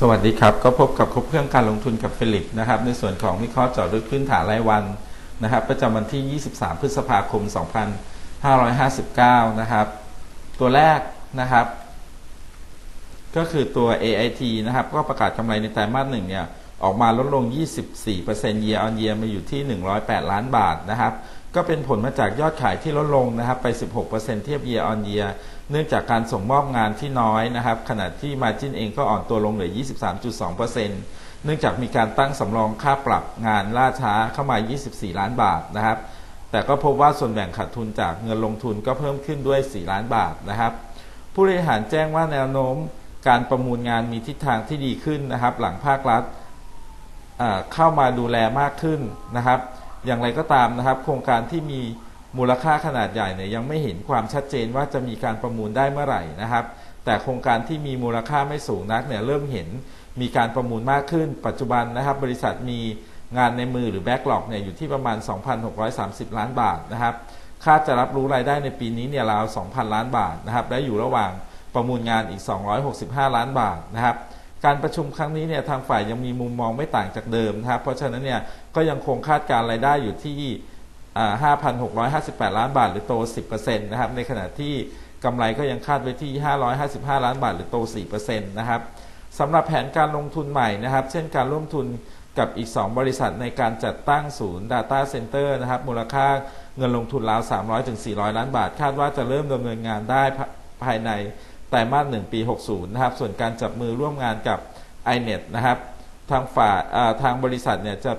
สวัสดีครับ ก็พบกับครบเครื่องการลงทุนกับฟิลิปนะครับ ในส่วนของวิเคราะห์เจาะลึกพื้นฐานรายวันนะครับ ประจำวันที่ 23 พฤษภาคม 2559 นะครับ ตัวแรกนะครับ ก็คือตัว AIT นะครับ ก็ประกาศกำไรในไตรมาสหนึ่งเนี่ย ออกมาลดลง 24% year on year มาอยู่ที่ 108 ล้านบาทนะครับ ก็เป็นผลมาจากยอดขายที่ลดลงนะครับไป 16%เทียบ year on year เนื่องจากการส่งมอบงานที่น้อยนะครับขณะที่ margin เองก็อ่อนตัวลงเหลือ 23.2%เนื่องจากมีการตั้งสำรองค่าปรับงานล่าช้าเข้ามา 24 ล้านบาทนะครับ แต่ก็พบว่าส่วนแบ่งขาดทุนจากเงินลงทุนก็เพิ่มขึ้นด้วย 4 ล้านบาทนะครับ ผู้บริหารแจ้งว่าแนวโน้มการประมูลงานมีทิศทางที่ดีขึ้นนะครับ หลังภาครัฐเข้ามาดูแลมากขึ้นนะครับ อย่างไรก็ตามนะครับ โครงการที่มีมูลค่าขนาดใหญ่เนี่ยยังไม่เห็นความชัดเจนว่าจะมีการประมูลได้เมื่อไหร่นะครับ แต่โครงการที่มีมูลค่าไม่สูงนักเนี่ยเริ่มเห็นมีการประมูลมากขึ้น ปัจจุบันนะครับ บริษัทมีงานในมือหรือแบ็กหลอกเนี่ยอยู่ที่ประมาณ 2,630 ล้านบาทนะครับคาดจะรับรู้รายได้ในปีนี้เนี่ยราว 2,000 ล้านบาทนะครับและอยู่ระหว่างประมูลงานอีก 265 ล้านบาทนะครับ การประชุมครั้งนี้เนี่ยทางฝ่ายยังมีมุมมองไม่ต่างจากเดิมนะครับ เพราะฉะนั้นเนี่ยก็ยังคงคาดการรายได้อยู่ที่ 5,658 ล้านบาทหรือโต 10%นะครับ ในขณะที่กำไรก็ยังคาดไว้ที่ 555 ล้านบาทหรือโต 4%นะครับสำหรับแผนการลงทุนใหม่นะครับ เช่นการร่วมทุนกับอีก 2 บริษัทในการจัดตั้งศูนย์ Data Center นะครับ มูลค่าเงินลงทุนราว 300-400 ล้านบาท คาดว่าจะเริ่มดำเนินงานได้ภายใน ไตรมาสหนึ่งปี 60 นะครับ ส่วนการจับมือร่วมงานกับ iNet นะครับ ทางฝ่ายทางบริษัทเนี่ยจะ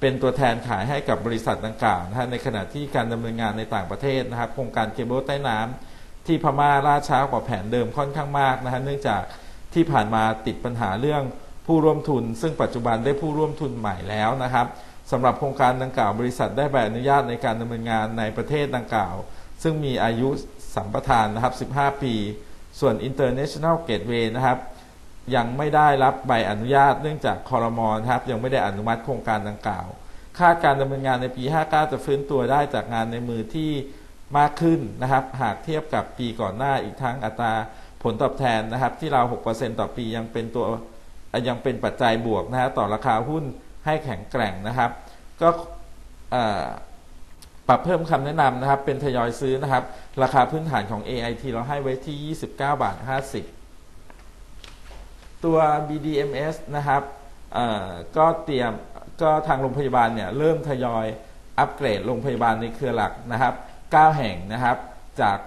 เป็นตัวแทนขายให้กับบริษัทดังกล่าวนะฮะในขณะที่การดำเนินงานในต่างประเทศนะครับ โครงการเคเบิลใต้น้ำที่พม่าล่าช้ากว่าแผนเดิมค่อนข้างมากนะฮะเนื่องจากที่ผ่านมาติดปัญหาเรื่องผู้ร่วมทุน ซึ่งปัจจุบันได้ผู้ร่วมทุนใหม่แล้วนะครับสำหรับโครงการดังกล่าวบริษัทได้ใบอนุญาตในการดำเนินงานในประเทศดังกล่าว ซึ่งมีอายุสัมปทานนะครับ 15 ปี ส่วน International Gateway นะครับ ยังไม่ได้รับใบอนุญาตเนื่องจากคอรมอนครับยังไม่ได้อนุมัติโครงการดังกล่าว คาดการดำเนินงานในปี 59 จะฟื้นตัวได้จากงานในมือที่มากขึ้นนะครับ หากเทียบกับปีก่อนหน้าอีกทั้งอัตราผลตอบแทนนะครับ ที่เราว 6%ต่อปียังเป็นตัวยังเป็นปัจจัยบวกนะฮะต่อราคาหุ้นให้แข็งแกร่งนะครับ ก็ ปรับเพิ่มคำแนะนำนะครับ เป็นทยอยซื้อนะครับ ราคาพื้นฐานของ AIT เราให้ไว้ที่ 29 บาท 50 ตัว BDMS นะครับก็เตรียมก็ทางโรงพยาบาลเนี่ยเริ่มทยอยอัปเกรดโรงพยาบาลในเครือหลักนะครับ 9 แห่งนะครับจาก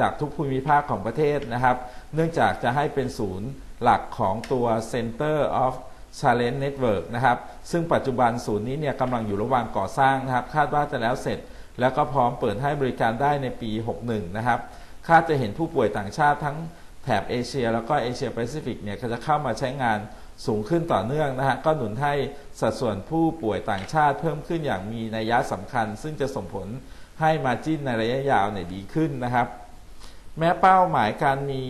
จากทุกภูมิภาคของประเทศนะครับ เนื่องจากจะให้เป็นศูนย์หลักของตัว Center of Challenge Network นะครับ ซึ่งปัจจุบันศูนย์นี้เนี่ยกำลังอยู่ระหว่างก่อสร้างนะครับ คาดว่าจะแล้วเสร็จ แล้วก็พร้อมเปิดให้บริการได้ในปี 61 นะครับ คาดจะเห็นผู้ป่วยต่างชาติทั้งแถบเอเชีย แล้วก็เอเชียแปซิฟิกเนี่ยจะเข้ามาใช้งานสูงขึ้นต่อเนื่องนะฮะ ก็หนุนให้สัดส่วนผู้ป่วยต่างชาติเพิ่มขึ้นอย่างมีนัยยะสำคัญ ซึ่งจะส่งผลให้มาจิ้นในระยะยาวเนี่ยดีขึ้นนะครับ แม้เป้าหมายการมี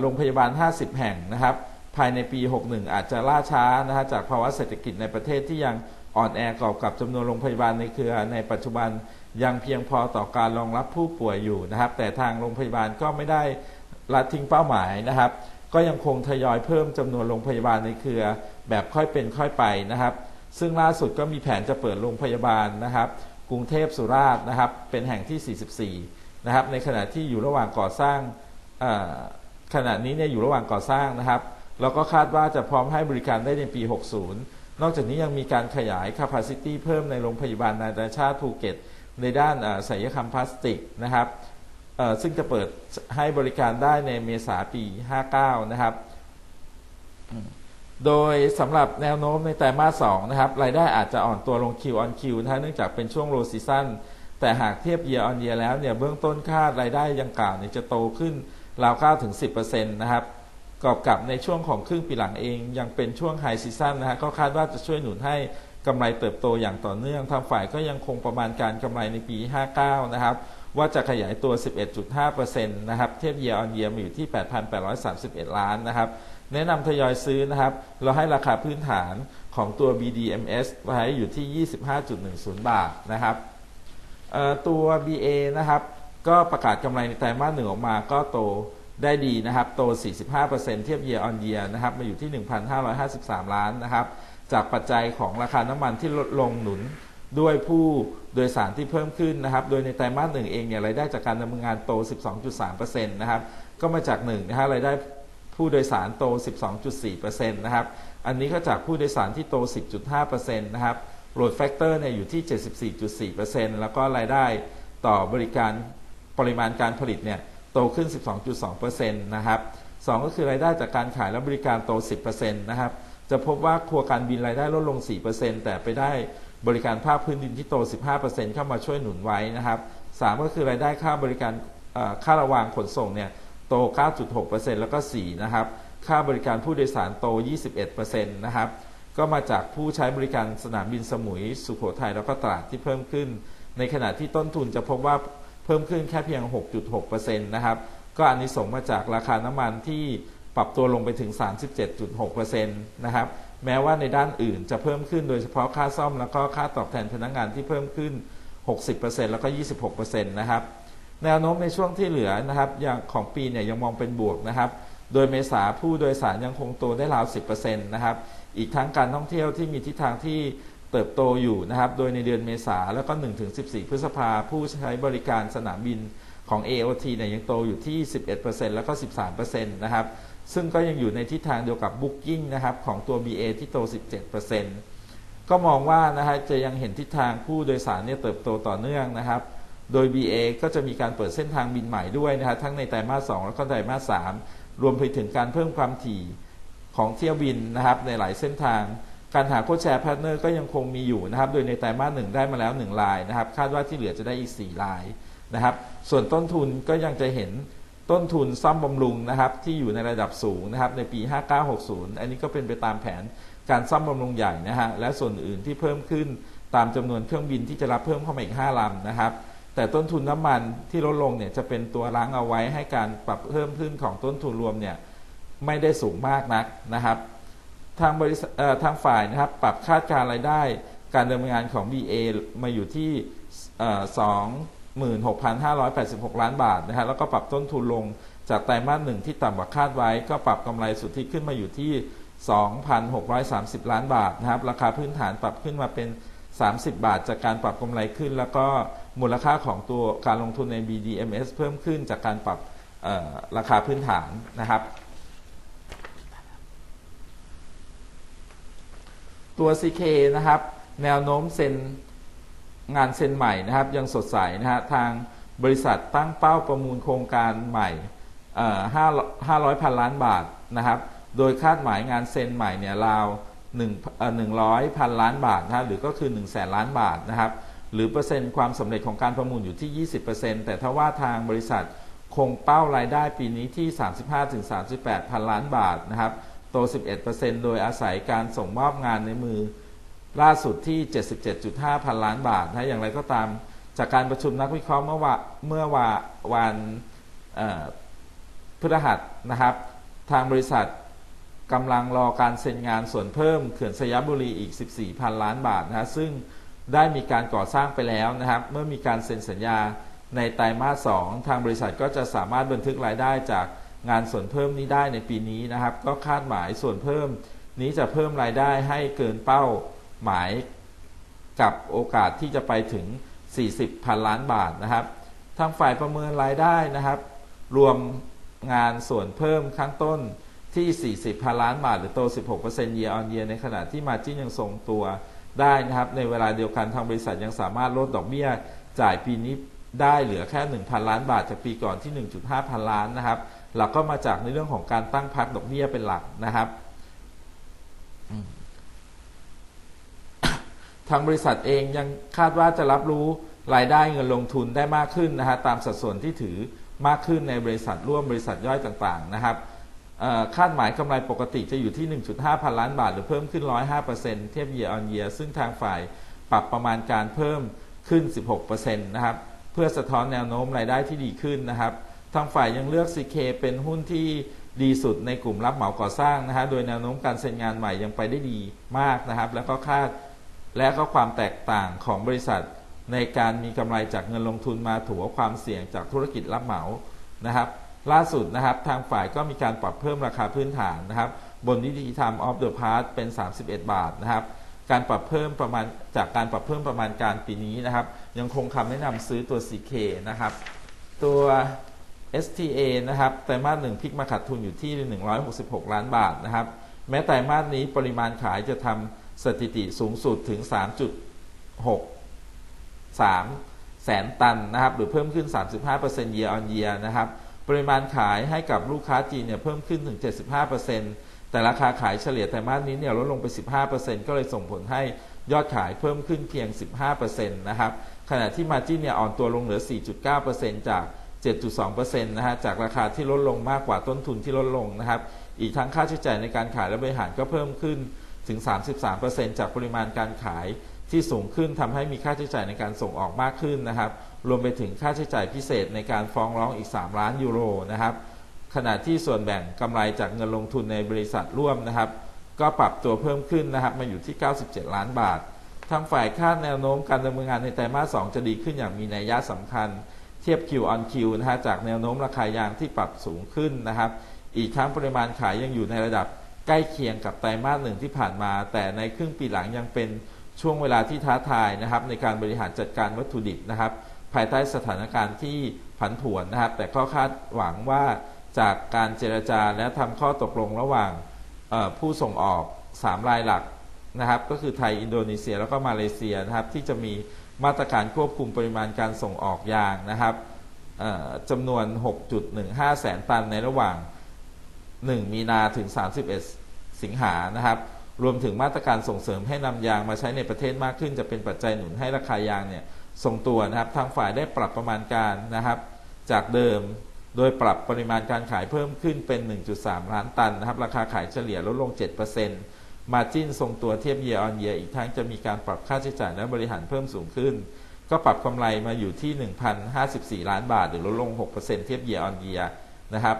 โรงพยาบาล 50 แห่งนะครับ ภายในปี 61 อาจจะล่าช้านะฮะจากภาวะเศรษฐกิจในประเทศที่ยังอ่อนแอกอบกับจำนวนโรงพยาบาลในเครือ ในปัจจุบันยังเพียงพอต่อการรองรับผู้ป่วยอยู่นะครับ แต่ทางโรงพยาบาลก็ไม่ได้ละทิ้งเป้าหมายนะครับ ก็ยังคงทยอยเพิ่มจำนวนโรงพยาบาลในเครือ แบบค่อยเป็นค่อยไปนะครับ ซึ่งล่าสุดก็มีแผนจะเปิดโรงพยาบาลนะครับ กรุงเทพสุราษฎร์นะครับ เป็นแห่งที่ 44 นะครับ ในขณะที่อยู่ระหว่างก่อสร้างขณะนี้เนี่ยอยู่ระหว่างก่อสร้างนะครับ แล้วก็คาดว่าจะพร้อมให้บริการได้ในปี 60 นอกจากนี้ยังมีการขยาย capacity เพิ่มในโรงพยาบาลนานาชาติภูเก็ต ในด้านศัลยกรรมพลาสติกนะครับซึ่งจะเปิดให้บริการได้ในเมษาปี 59 นะครับ โดยสำหรับแนวโน้มในไตรมาส2นะครับ รายได้อาจจะอ่อนตัวลง Q on Q นะฮะเนื่องจากเป็นช่วง low season แต่หากเทียบ year on year แล้วเนี่ยเบื้องต้นคาดรายได้ยังกล่าวเนี่ยจะโตขึ้นราว9ถึง10%นะครับ กอบกับในช่วงของครึ่งปีหลังเองยังเป็นช่วง high season นะฮะก็คาดว่าจะช่วยหนุนให้กำไรเติบโตอย่างต่อเนื่องทางฝ่ายก็ยังคงประมาณการกำไรในปี 59 นะครับ ว่าจะขยายตัว 11.5%นะครับ เทียบ year on year มาอยู่ที่ 8,831 ล้านนะครับ แนะนำทยอยซื้อนะครับ เราให้ราคาพื้นฐานของตัว BDMS ไว้อยู่ที่ 25.10 บาทนะครับตัว BA นะครับ ก็ประกาศกำไรในไตรมาสหนึ่งออกมาก็โต ได้ดีนะครับ โต 45%เทียบ year on year นะครับ มาอยู่ที่ 1,553 ล้านนะครับ จากปัจจัยของราคาน้ำมันที่ลดลงหนุนด้วยผู้โดยสารที่เพิ่มขึ้นนะครับ โดยในไตรมาสหนึ่งเองเนี่ยรายได้จากการดำเนินงานโต 12.3%นะครับ ก็มาจาก1นะฮะรายได้ผู้โดยสารโต 12.4%นะครับ อันนี้ก็จากผู้โดยสารที่โต 10.5%นะครับ load factor เนี่ยอยู่ที่ 74.4%แล้วก็รายได้ต่อบริการปริมาณการผลิตเนี่ย โตขึ้น 12.2%นะครับสองก็คือรายได้จากการขายและบริการโต 10%นะครับ จะพบว่าครัวการบินรายได้ลดลง 4%แต่ไปได้บริการภาคพื้นดินที่โต 15%เข้ามาช่วยหนุนไว้นะครับสามก็คือรายได้ค่าบริการค่าระวางขนส่งเนี่ยโต 9.6%แล้วก็ 4 นะครับ ค่าบริการผู้โดยสารโต 21%นะครับ ก็มาจากผู้ใช้บริการสนามบินสมุย สุโขทัยแล้วก็ตราดที่เพิ่มขึ้น ในขณะที่ต้นทุนจะพบว่า เพิ่มขึ้นแค่เพียง 6.6%นะครับ ก็อันนี้ส่งมาจากราคาน้ำมันที่ปรับตัวลงไปถึง 37.6%นะครับ แม้ว่าในด้านอื่นจะเพิ่มขึ้นโดยเฉพาะค่าซ่อมแล้วก็ค่าตอบแทนพนักงานที่เพิ่มขึ้น 60%แล้วก็ 26%นะครับ แนวโน้มในช่วงที่เหลือนะครับ อย่างของปีเนี่ยยังมองเป็นบวกนะครับ โดยเมษาผู้โดยสารยังคงโตได้ราว 10%นะครับ อีกทั้งการท่องเที่ยวที่มีทิศทางที่ เติบโตอยู่นะครับ โดยในเดือนเมษาแล้วก็ 1-14 พฤษภาผู้ใช้บริการสนามบินของ AOT เนี่ยยังโตอยู่ที่ 11%แล้วก็ 13%นะครับ ซึ่งก็ยังอยู่ในทิศทางเดียวกับ Booking นะครับของตัว BA ที่โต 17%ก็มองว่านะฮะจะยังเห็นทิศทางผู้โดยสารเนี่ยเติบโตต่อเนื่องนะครับ โดย BA ก็จะมีการเปิดเส้นทางบินใหม่ด้วยนะฮะทั้งในไตรมาส 2 แล้วก็ไตรมาส 3 รวมไปถึงการเพิ่มความถี่ของเที่ยวบินนะครับในหลายเส้นทาง การหาโค้ชแชร์พาร์ทเนอร์ก็ยังคงมีอยู่นะครับ โดยในไตรมาสหนึ่งได้มาแล้ว1ลายนะครับ คาดว่าที่เหลือจะได้อีก 4 ลายนะครับ ส่วนต้นทุนก็ยังจะเห็นต้นทุนซ่อมบำรุงนะครับ ที่อยู่ในระดับสูงนะครับ ในปี 5960 อันนี้ก็เป็นไปตามแผนการซ่อมบำรุงใหญ่นะฮะ และส่วนอื่นที่เพิ่มขึ้นตามจำนวนเครื่องบินที่จะรับเพิ่มเข้ามาอีก 5ลำนะครับ แต่ต้นทุนน้ำมันที่ลดลงเนี่ยจะเป็นตัวล้างเอาไว้ให้การปรับเพิ่มขึ้นของต้นทุนรวมเนี่ยไม่ได้สูงมากนักนะครับ ทางบริษัททางฝ่ายนะครับปรับคาดการรายได้การดำเนินงานของ BA มาอยู่ที่26,586 ล้านบาทนะฮะแล้วก็ปรับต้นทุนลงจากไตรมาสหนึ่งที่ต่ำกว่าคาดไว้ ก็ปรับกำไรสุทธิขึ้นมาอยู่ที่ 2,630 ล้านบาทนะครับ ราคาพื้นฐานปรับขึ้นมาเป็น 30 บาท จากการปรับกำไรขึ้น แล้วก็มูลค่าของตัวการลงทุนใน BDMs เพิ่มขึ้นจากการปรับราคาพื้นฐานนะครับ ตัว CK นะครับ แนวโน้มเซ็นงานเซ็นใหม่นะครับ ยังสดใสนะฮะทางบริษัทตั้งเป้าประมูลโครงการใหม่เอ่อ5 500พันล้านบาทนะครับ โดยคาดหมายงานเซ็นใหม่เนี่ยราว1เอ่อ100พันล้านบาทนะฮะหรือก็คือ1 0 0 0 0แสนล้านบาทนะครับ หรือเปอร์เซ็นต์ความสำเร็จของการประมูลอยู่ที่ 20%แต่ถ้าว่าทางบริษัทคงเป้ารายได้ปีนี้ที่ 35-38 พันล้านบาทนะครับ โต 11%โดยอาศัยการส่งมอบงานในมือล่าสุดที่ 77.5 พันล้านบาทนะอย่างไรก็ตาม จากการประชุมนักวิเคราะห์เมื่อวาเมื่อวาวันพฤหัสนะครับ ทางบริษัทกำลังรอการเซ็นงานส่วนเพิ่มเขื่อนสยามบุรีอีก 14 พันล้านบาทนะซึ่งได้มีการก่อสร้างไปแล้วนะครับ เมื่อมีการเซ็นสัญญาในไตรมาส 2 ทางบริษัทก็จะสามารถบันทึกรายได้จาก งานส่วนเพิ่มนี้ได้ในปีนี้นะครับ ก็คาดหมายส่วนเพิ่มนี้จะเพิ่มรายได้ให้เกินเป้าหมายกับโอกาสที่จะไปถึง 40พันล้านบาทนะครับทางฝ่ายประเมินรายได้นะครับ รวมงานส่วนเพิ่มข้างต้นที่ 40พันล้านบาท หรือโต 16% year on year ในขณะที่มาจิ้นยังทรงตัวได้นะครับ ในเวลาเดียวกันทางบริษัทยังสามารถลดดอกเบี้ยจ่ายปีนี้ได้เหลือแค่ 1,000 ล้านบาทจากปีก่อนที่ 1.5 พันล้านนะครับ หลักก็มาจากในเรื่องของการตั้งพักดอกเบี้ยเป็นหลักนะครับทางบริษัทเองยังคาดว่าจะรับรู้รายได้เงินลงทุนได้มากขึ้นนะฮะตามสัดส่วนที่ถือมากขึ้นในบริษัทร่วมบริษัทย่อยต่างๆนะครับคาดหมายกำไรปกติจะอยู่ที่ 1.5 พันล้านบาท หรือเพิ่มขึ้น 105%เทียบ year on year ซึ่งทางฝ่ายปรับประมาณการเพิ่มขึ้น 16%นะครับ เพื่อสะท้อนแนวโน้มรายได้ที่ดีขึ้นนะครับ ทางฝ่ายยังเลือก CK เป็นหุ้นที่ดีสุดในกลุ่มรับเหมาก่อสร้างนะฮะ โดยแนวโน้มการเซ็นงานใหม่ยังไปได้ดีมากนะครับ แล้วก็คาดและก็ความแตกต่างของบริษัท ในการมีกำไรจากเงินลงทุนมาถือว่าความเสี่ยงจากธุรกิจรับเหมานะครับ ล่าสุดนะครับทางฝ่ายก็มีการปรับเพิ่มราคาพื้นฐานนะครับ บนนิติธรรม of the past เป็น 31 บาทนะครับ การปรับเพิ่มประมาณจากการปรับเพิ่มประมาณการปีนี้นะครับ ยังคงคำแนะนำซื้อตัว CK นะครับ ตัว STA นะครับไตรมาสหนึ่งพลิกมาขาดทุนอยู่ที่ 166 ล้านบาทนะครับ แม้ไตรมาสนี้ปริมาณขายจะทำสถิติสูงสุดถึง 3.6 3 แสนตันนะครับ หรือเพิ่มขึ้น 35% year on year นะครับ ปริมาณขายให้กับลูกค้าจีนเนี่ยเพิ่มขึ้นถึง 75%แต่ราคาขายเฉลี่ยไตรมาสนี้เนี่ยลดลงไป 15%ก็เลยส่งผลให้ยอดขายเพิ่มขึ้นเพียง 15%นะครับ ขณะที่มาจิ้นเนี่ยอ่อนตัวลงเหลือ 4.9%จาก 7.2%นะฮะจากราคาที่ลดลงมากกว่าต้นทุนที่ลดลงนะครับ อีกทั้งค่าใช้จ่ายในการขายและบริหารก็เพิ่มขึ้นถึง 33%จากปริมาณการขายที่สูงขึ้นทำให้มีค่าใช้จ่ายในการส่งออกมากขึ้นนะครับ รวมไปถึงค่าใช้จ่ายพิเศษในการฟ้องร้องอีก 3 ล้านยูโรนะครับ ขณะที่ส่วนแบ่งกำไรจากเงินลงทุนในบริษัทร่วมนะครับ ก็ปรับตัวเพิ่มขึ้นนะครับมาอยู่ที่ 97 ล้านบาท ทางฝ่ายคาดแนวโน้มการดำเนินงานในไตรมาส 2 จะดีขึ้นอย่างมีนัยยะสำคัญ เทียบ Q on Q นะฮะจากแนวโน้มราคายางที่ปรับสูงขึ้นนะครับ อีกทั้งปริมาณขายยังอยู่ในระดับใกล้เคียงกับไตรมาสหนึ่งที่ผ่านมา แต่ในครึ่งปีหลังยังเป็นช่วงเวลาที่ท้าทายนะครับ ในการบริหารจัดการวัตถุดิบนะครับ ภายใต้สถานการณ์ที่ผันผวนนะครับ แต่ก็คาดหวังว่าจากการเจรจาและทำข้อตกลงระหว่างผู้ส่งออก 3 รายหลักนะครับ ก็คือไทย อินโดนีเซีย แล้วก็มาเลเซียนะครับ ที่จะมี มาตรการควบคุมปริมาณการส่งออกยางนะครับจำนวน 6.15 แสนตันในระหว่าง 1 มีนาถึง 31 สิงหานะครับ รวมถึงมาตรการส่งเสริมให้นำยางมาใช้ในประเทศมากขึ้น จะเป็นปัจจัยหนุนให้ราคายางเนี่ยทรงตัวนะครับ ทางฝ่ายได้ปรับประมาณการนะครับ จากเดิมโดยปรับปริมาณการขายเพิ่มขึ้นเป็น 1.3 ล้านตันนะครับ ราคาขายเฉลี่ยลดลง 7% มาจิ้นทรงตัวเทียบ year on year อีกทั้งจะมีการปรับค่าใช้จ่ายและบริหารเพิ่มสูงขึ้น ก็ปรับกำไรมาอยู่ที่ 1,054 ล้านบาท หรือลดลง 6%เทียบ year on year นะครับ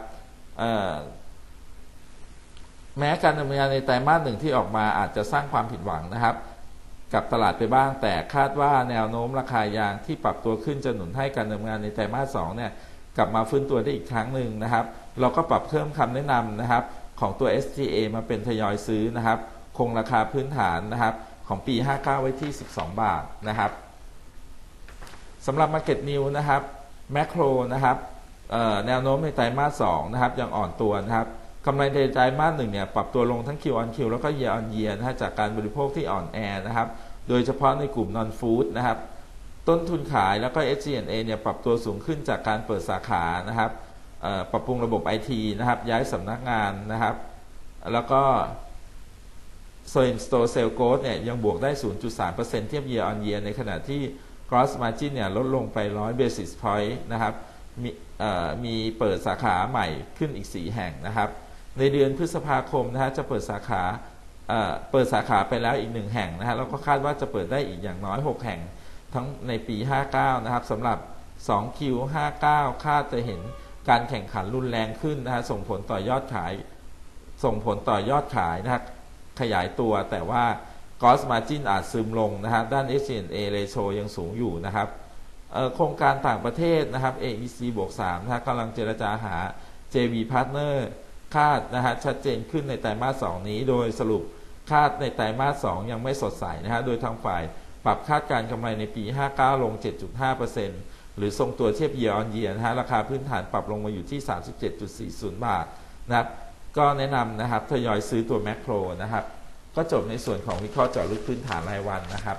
แม้การดำเนินงานในไตรมาสหนึ่งที่ออกมาอาจจะสร้างความผิดหวังนะครับ กับตลาดไปบ้างแต่คาดว่าแนวโน้มราคายางที่ปรับตัวขึ้นจะหนุนให้การดำเนินงานในไตรมาสสองเนี่ยกลับมาฟื้นตัวได้อีกครั้งหนึ่งนะครับ เราก็ปรับเพิ่มคำแนะนำนะครับ ของตัว STA มาเป็นทยอยซื้อนะครับ คงราคาพื้นฐานนะครับของปี 59 ไว้ที่ 12 บาทนะครับสำหรับ Market New นะครับแมคโครนะครับแนวโน้มในไตรมาส2นะครับยังอ่อนตัวนะครับกำไรในไตรมาสหนึ่งเนี่ยปรับตัวลงทั้ง Q on Q แล้วก็ Year on Year นะฮะจากการบริโภคที่อ่อนแอนะครับโดยเฉพาะในกลุ่ม Non Food นะครับต้นทุนขายแล้วก็ SG&A เนี่ยปรับตัวสูงขึ้นจากการเปิดสาขานะครับปรับปรุงระบบ IT นะครับย้ายสำนักงานนะครับ แล้วก็ Same Store Sales Growth เนี่ยยังบวกได้ 0.3%เทียบ Year on Year ในขณะที่ Gross Margin เนี่ยลดลงไป 100 Basis Point นะครับ มีมีเปิดสาขาใหม่ขึ้นอีก 4 แห่งนะครับ ในเดือนพฤษภาคมนะฮะจะเปิดสาขาเเปิดสาขาไปแล้วอีกหนึ่งแห่งนะฮะแล้วก็คาดว่าจะเปิดได้อีกอย่างน้อย 6 แห่งทั้งในปี 59 นะครับสำหรับ 2Q 59 คาดจะเห็นการแข่งขันรุนแรงขึ้นนะฮะส่งผลต่อยอดขาย ส่งผลต่อยอดขายนะครับ ขยายตัว แต่ว่า Gross Margin อาจซึมลงนะฮะด้าน SG&A ratio ยังสูงอยู่นะครับโครงการต่างประเทศนะครับ AEC บวก3นะฮะกำลังเจรจาหา JV Partner คาดนะฮะชัดเจนขึ้นในไตรมาส2นี้ โดยสรุปคาดในไตรมาส2ยังไม่สดใสนะฮะโดยทางฝ่ายปรับคาดการกำไรในปี 59 ลง 7.5%หรือทรงตัวเทียบ year on year นะฮะราคาพื้นฐานปรับลงมาอยู่ที่ 37.40 บาทนะครับ ก็แนะนำนะครับทยอยซื้อตัวแมคโครนะครับ ก็จบในส่วนของวิเคราะห์เจาะลึกพื้นฐานรายวันนะครับ